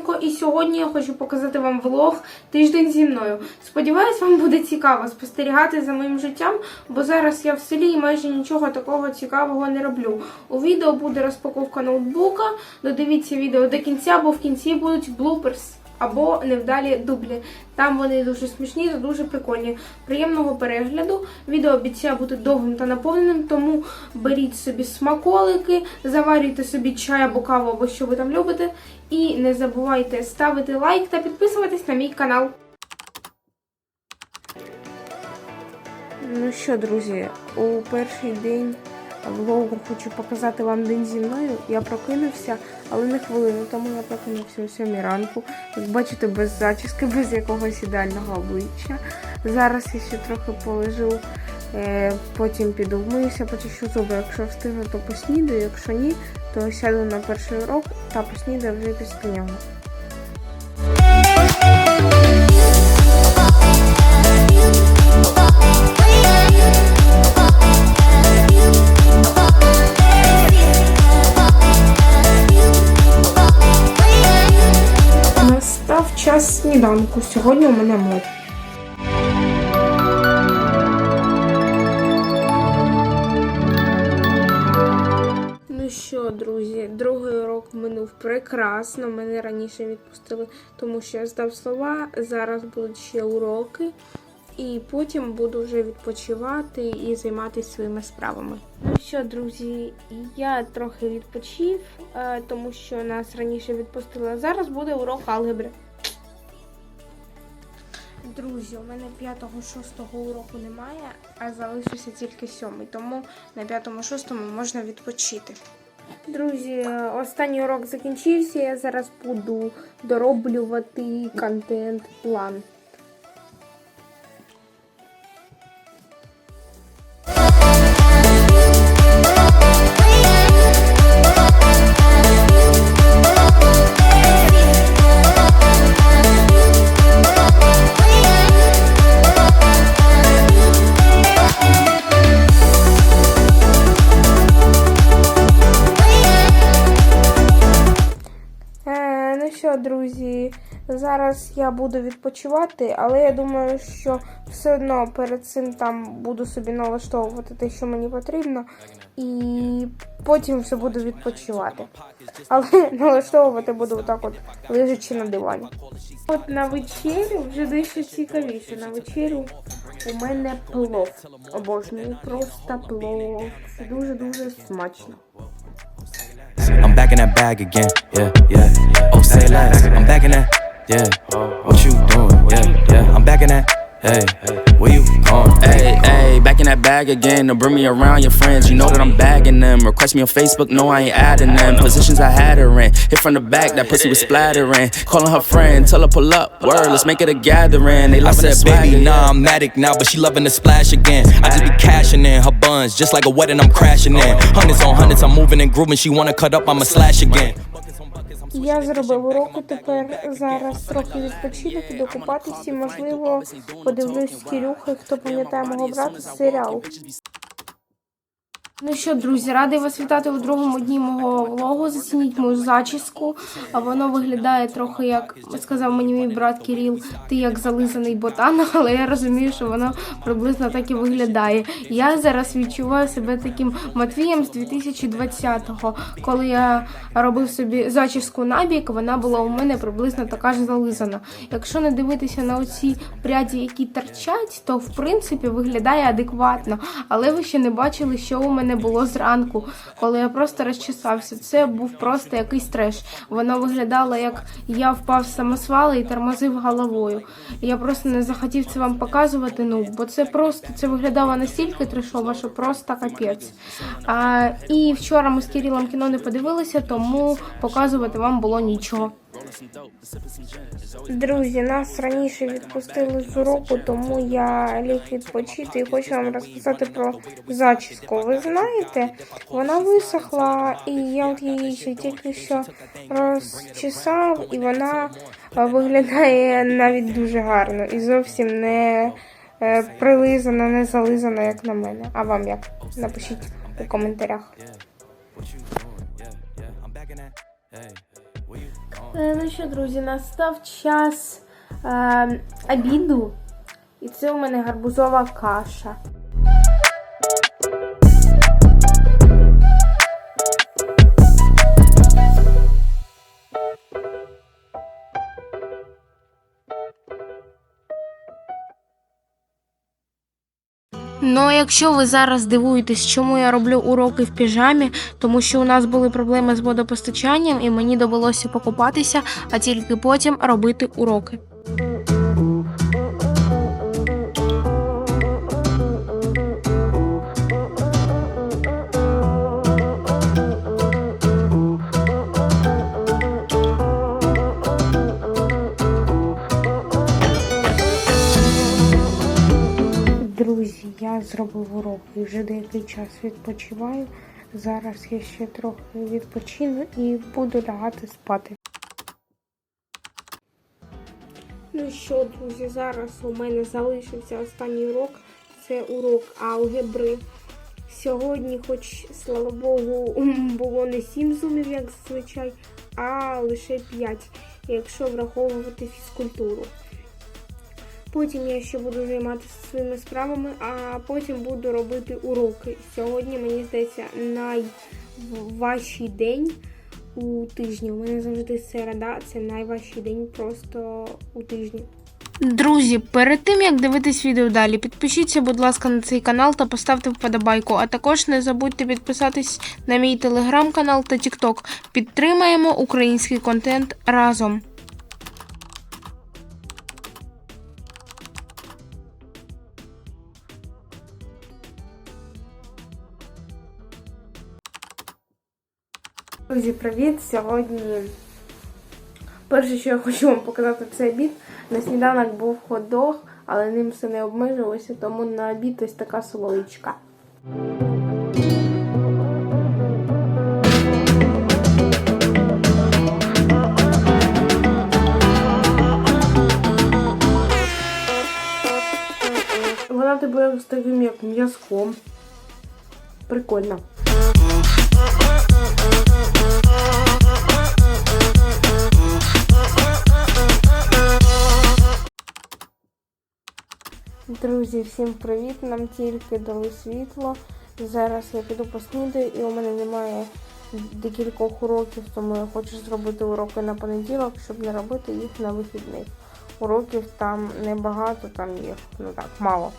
Павленко, і сьогодні я хочу показати вам влог тиждень зі мною. Сподіваюсь, вам буде цікаво спостерігати за моїм життям, бо зараз я в селі і майже нічого такого цікавого не роблю. У відео буде розпаковка ноутбука. Додивіться відео до кінця, бо в кінці будуть блуперс або невдалі дублі. Там вони дуже смішні та дуже прикольні. Приємного перегляду. Відео обіцяє бути довгим та наповненим, тому беріть собі смаколики, заварюйте собі чай або каву, або що ви там любите. І не забувайте ставити лайк та підписуватись на мій канал. Ну що, друзі, у перший день влогу хочу показати вам день зі мною. Я прокинувся, але не хвилину тому я прокинувся о 7 ранку. Як бачите, без зачіски, без якогось ідеального обличчя. Зараз я ще трохи полежу, е, потім піду вмиюся, почищу зуби. Якщо встигну, то поснідаю, якщо ні, то сяду на перший урок та поснідаю вже після нього. Сніданку. Сьогодні у мене мед. Ну що, друзі, другий урок минув прекрасно. Мене раніше відпустили, тому що я здав слова. Зараз будуть ще уроки, і потім буду вже відпочивати і займатися своїми справами. Ну що, друзі, я трохи відпочив, е, тому що нас раніше відпустили. Зараз буде урок алгебри. Друзі, у мене 5-6 уроку немає, а залишився тільки 7, тому на 5-6 можна відпочити. Друзі, останній урок закінчився. Я зараз буду дороблювати контент-план. Зараз я буду відпочивати, але я думаю, що все одно перед цим там буду собі налаштовувати те, що мені потрібно, і потім вже буду відпочивати. Але налаштовувати буду отак от лежачи на дивані. От на вечерю вже дещо цікавіше. На вечерю у мене плов. Обожнюю просто плов. Це дуже-дуже смачно. I'm back in that bag again, yeah, yeah. Oh, say less. I'm back in that, yeah. What you doing? Yeah, yeah. I'm back in that. Hey, where you going? Hey, hey, back in that bag again. To bring me around your friends, you know that I'm bagging them. Request me on Facebook, no, I ain't adding them. Positions I had her in, hit from the back, that pussy was splattering. Calling her friend, tell her pull up. Word, let's make it a gathering. They loving that baby, baby, nah, I'm addict now, but she loving the splash again. I just be cashing in her buns, just like a wedding, I'm crashing in. Hundreds on hundreds, I'm moving and grooving. She wanna cut up, I'ma slash again. Я зробив уроку. тепер зараз трохи відпочину, піду купатися, можливо, подивлюсь кірюхи, хто пам'ятає мого брата серіал. Ну що, друзі, радий вас вітати у другому дні мого влогу. Зацініть мою зачіску. А воно виглядає трохи як сказав мені мій брат Кирил, ти як зализаний ботан, але я розумію, що воно приблизно так і виглядає. Я зараз відчуваю себе таким Матвієм з 2020-го, коли я робив собі зачіску набік, вона була у мене приблизно така ж зализана. Якщо не дивитися на оці пряді, які торчать, то в принципі виглядає адекватно. Але ви ще не бачили, що у мене було зранку, коли я просто розчесався. Це був просто якийсь треш. Воно виглядало, як я впав з самосвала і тормозив головою. Я просто не захотів це вам показувати. Ну, бо це просто це виглядало настільки трешово, що просто капець. І вчора ми з Кирилом кіно не подивилися, тому показувати вам було нічого. Друзі, нас раніше відпустили з уроку, тому я ліг відпочити і хочу вам розказати про зачіску. Ви знаєте, вона висохла, і я от її ще тільки що розчесав, і вона виглядає навіть дуже гарно і зовсім не е, прилизана, не зализана, як на мене. А вам як? Напишіть у коментарях. Hey, Е, Ну що, друзі, настав час е, обіду. І це у мене гарбузова каша. Ну, якщо ви зараз дивуєтесь, чому я роблю уроки в піжамі, тому що у нас були проблеми з водопостачанням, і мені довелося покупатися, а тільки потім робити уроки. Зробив урок і вже деякий час відпочиваю. Зараз я ще трохи відпочину і буду лягати спати. Ну що, друзі, зараз у мене залишився останній урок. Це урок алгебри. Сьогодні, хоч, слава Богу, було не 7 зумів, як зазвичай, а лише 5, якщо враховувати фізкультуру. Потім я ще буду займатися своїми справами, а потім буду робити уроки. Сьогодні, мені здається, найважчий день у тижні. У мене завжди середа, це найважчий день просто у тижні. Друзі, перед тим як дивитись відео далі, підпишіться, будь ласка, на цей канал та поставте вподобайку. А також не забудьте підписатись на мій телеграм-канал та тікток. Підтримаємо український контент разом. Друзі, привіт! Сьогодні перше, що я хочу вам показати, це обід. На сніданок був хот-дог, але ним все не обмежилося, тому на обід ось така соловичка. Вона тебе з таким як м'язком. Прикольно. Друзі, всім привіт! Нам тільки дали світло. Зараз я піду поснідаю і у мене немає декількох уроків, тому я хочу зробити уроки на понеділок, щоб не робити їх на вихідних. Уроків там небагато, там їх ну так, мало.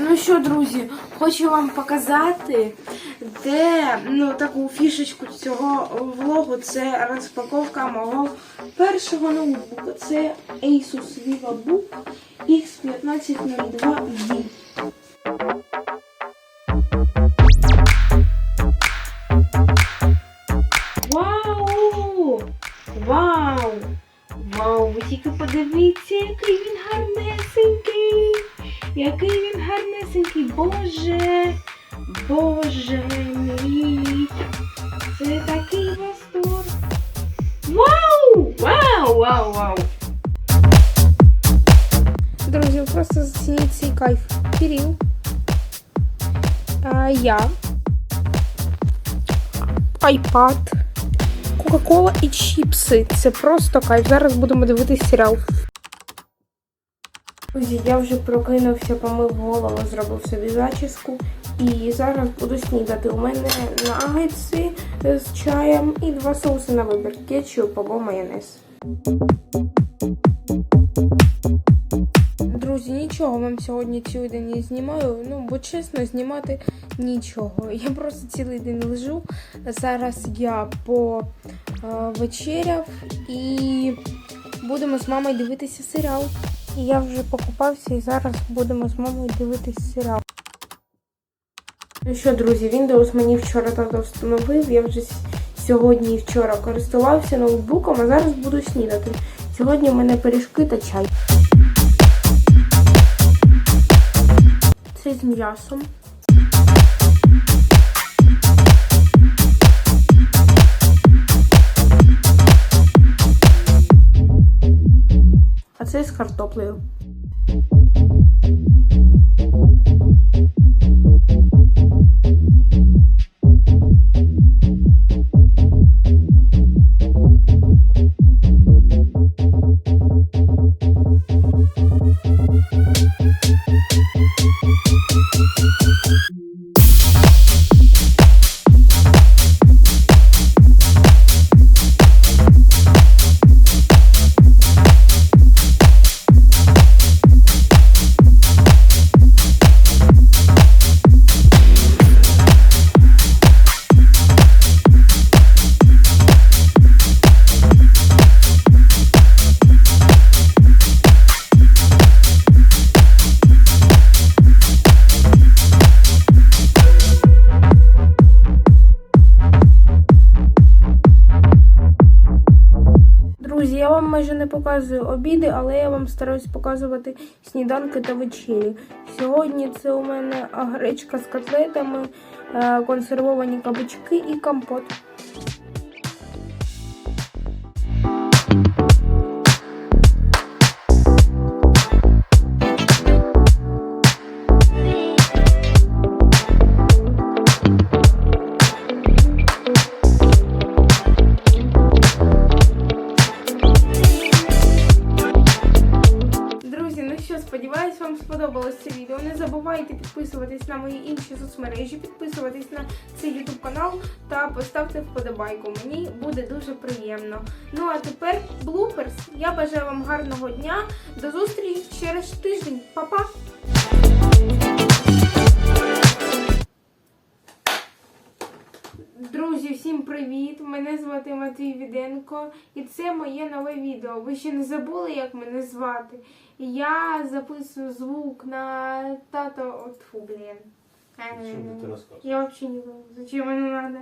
Ну що, друзі, хочу вам показати, де ну, таку фішечку цього влогу. Це розпаковка мого першого ноутбука. Це Asus VivoBook X1502V. Вау! Вау! Вау! Ви тільки подивіться, який він гарнесенький! Який він гарнесенький, боже, боже мій. Це такий восторг. Вау! Вау, вау, вау. Друзі, просто зацініть цей кайф. Кирил. А, я. Айпад. Кока-кола і чіпси. Це просто кайф. Зараз будемо дивитись серіал. Друзі, я вже прокинувся, помив голову, зробив собі зачіску. І зараз буду снідати. У мене нагетси з чаєм і два соуси на вибір. Кетчуп або майонез. Друзі, нічого вам сьогодні цілий день не знімаю. Ну, бо чесно, знімати нічого. Я просто цілий день лежу. Зараз я по е, вечеряв і будемо з мамою дивитися серіал. Я вже покупався і зараз будемо з мамою дивитись серіал. Ну що, друзі, Windows мені вчора тато встановив. Я вже сьогодні і вчора користувався ноутбуком, а зараз буду снідати. Сьогодні в мене пиріжки та чай. Це з м'ясом. Це з картоплею. Майже не показую обіди, але я вам стараюсь показувати сніданки та вечері. Сьогодні це у мене гречка з котлетами, е, консервовані кабачки і компот. Підписуватись на мої інші соцмережі, підписуватись на цей YouTube канал та поставте вподобайку. Мені буде дуже приємно. Ну а тепер блуперс. Я бажаю вам гарного дня. До зустрічі через тиждень. Па-па! Друзі, всім привіт! Мене звати Матвій Віденко, і це моє нове відео. Ви ще не забули, як мене звати? Я записую звук на тато. От фу, блін. Ты? Я взагалі не знаю, зачем воно надо.